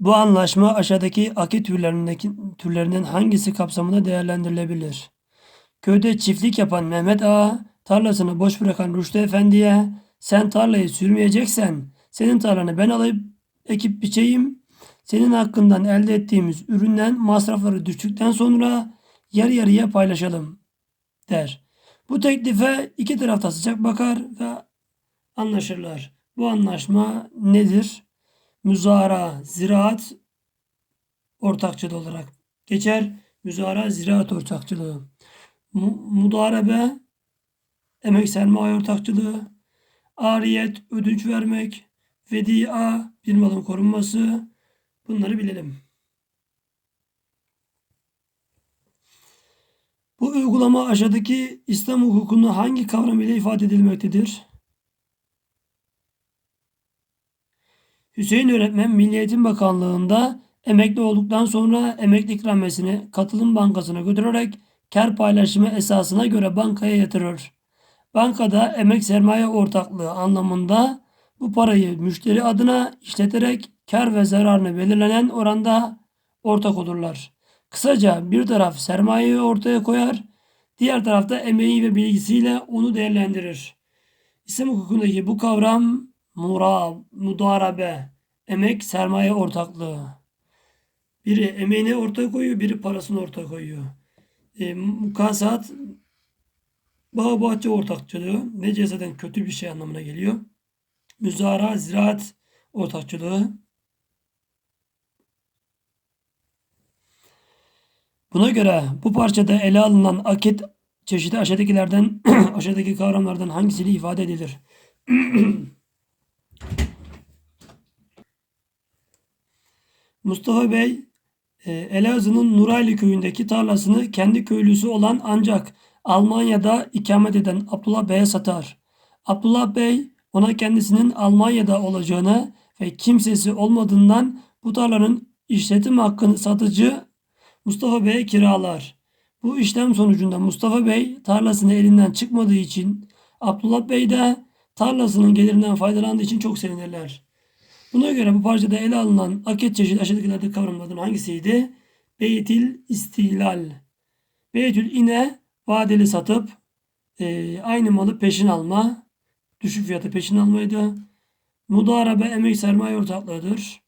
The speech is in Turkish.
Bu anlaşma aşağıdaki akit türlerindeki türlerinden hangisi kapsamında değerlendirilebilir? Köyde çiftlik yapan Mehmet Ağa tarlasını boş bırakan Rüştü Efendi'ye sen tarlayı sürmeyeceksen senin tarlanı ben alıp ekip biçeyim. Senin hakkından elde ettiğimiz üründen masrafları düştükten sonra yarı yarıya paylaşalım der. Bu teklife iki tarafta sıcak bakar ve anlaşırlar. Bu anlaşma nedir? Müzara, ziraat ortakçılığı olarak geçer. Müzara, ziraat ortakçılığı. Mu- mudarebe, emek sermaye ortakçılığı. Ariyet, ödünç vermek. Vedia, bir malın korunması. Bunları bilelim. Bu uygulama aşağıdaki İslam hukukunu hangi kavram ile ifade edilmektedir? Hüseyin öğretmen Milli Eğitim Bakanlığı'nda emekli olduktan sonra emekli ikramiyesini katılım bankasına götürerek kar paylaşımı esasına göre bankaya yatırır. Bankada emek sermaye ortaklığı anlamında bu parayı müşteri adına işleterek kar ve zararını belirlenen oranda ortak olurlar. Kısaca bir taraf sermayeyi ortaya koyar, diğer tarafta emeği ve bilgisiyle onu değerlendirir. İslam hukukundaki bu kavram mura, mudarabe, emek sermaye ortaklığı. Biri emeğini ortaya koyuyor, biri parasını ortaya koyuyor. E, mukasat bağ bahçe ortakçılığı ne zaten kötü bir şey anlamına geliyor. Müzara, ziraat ortakçılığı. Buna göre bu parçada ele alınan akit çeşidi aşağıdakilerden aşağıdaki kavramlardan hangisiyle ifade edilir? Mustafa Bey e, Elazığ'ın Nuraylı köyündeki tarlasını kendi köylüsü olan ancak Almanya'da ikamet eden Abdullah Bey'e satar. Abdullah Bey ona kendisinin Almanya'da olacağını ve kimsesi olmadığından bu tarlanın işletim hakkını satıcı Mustafa Bey'e kiralar. Bu işlem sonucunda Mustafa Bey tarlasını elinden çıkmadığı için Abdullah Bey de tarlasının gelirinden faydalandığı için çok sevinirler. Buna göre bu parçada ele alınan akit çeşidi aşağıdakilerde kavramlardan hangisiydi? Beytil istilal. Beytül ine vadeli satıp e, aynı malı peşin alma. Düşük fiyatı peşin almaydı. Mudarabe emek sermaye ortaklığıdır.